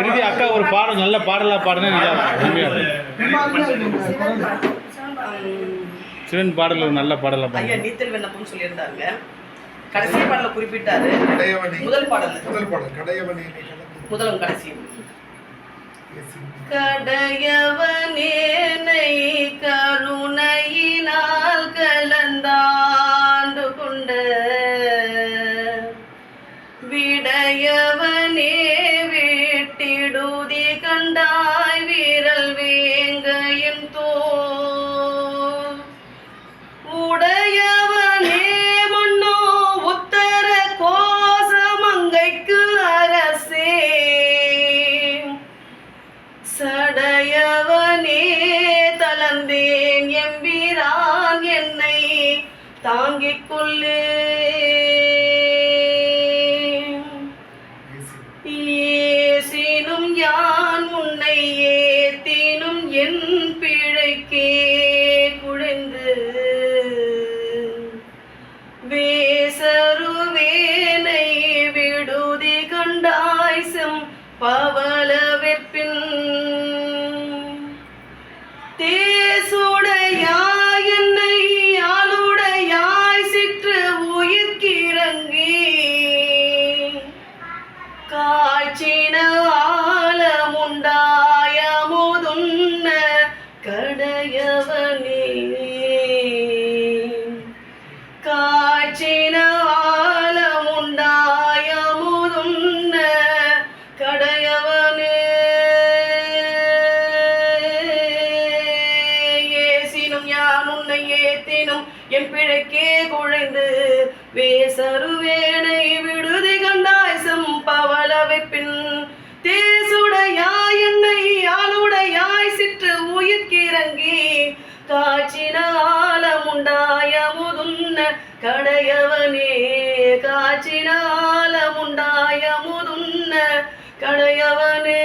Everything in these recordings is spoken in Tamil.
இறுதி அக்கா ஒரு பாடம் நல்ல பாடலா பாடுனா சிவன் பாடல் ஒரு நல்ல பாடலா ஐயா பாடுங்க நீத்தல் விண்ணப்பம் சொல்லியிருந்தாங்க கடைசி பாடல குறிப்பிட்டாரு. கடையவனை. முதல் பாடல். முதல் பாடல் கடையவனை. முதலும் கடைசியும். பேசி. கடையவனேனை கருணையினால் கலந்தாண்டு கொண்ட வீட்டிடுதி கண்டாய் வீரல் வேங்கையின் தோல். உடையவனே மன்னோ உத்தர கோசமங்கைக்கு அரசே. சடையவனே தளர்ந்தேன் எம்பிரான் என்னை தாங்கிக் கொள்ளே. செம் தேசுடையாய் என்னை ஆளுடையாய் சிற்று உயிர்க்கிறங்கி காய்ச்சின ஆலமுண்டாய முதுன்ன கடையவனே. காய்ச்சின ஏசினும் யான் உன்னை ஏத்தினும் என் பிழைக்கே குழைந்து வேசருவேனை விடுதி கண்டாய் செம்பவள பின் தேசுடையாய் என்னை ஆளுடையாய் சிற்று உயிர்க்கிறங்கி காய்ச்சின ஆலமுண்டாய முதுன்ன கடையவனே காய்ச்சின ஆலமுண்டாய முதுன்ன கடையவனே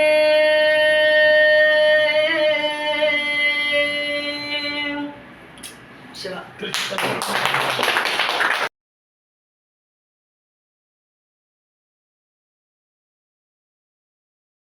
しら。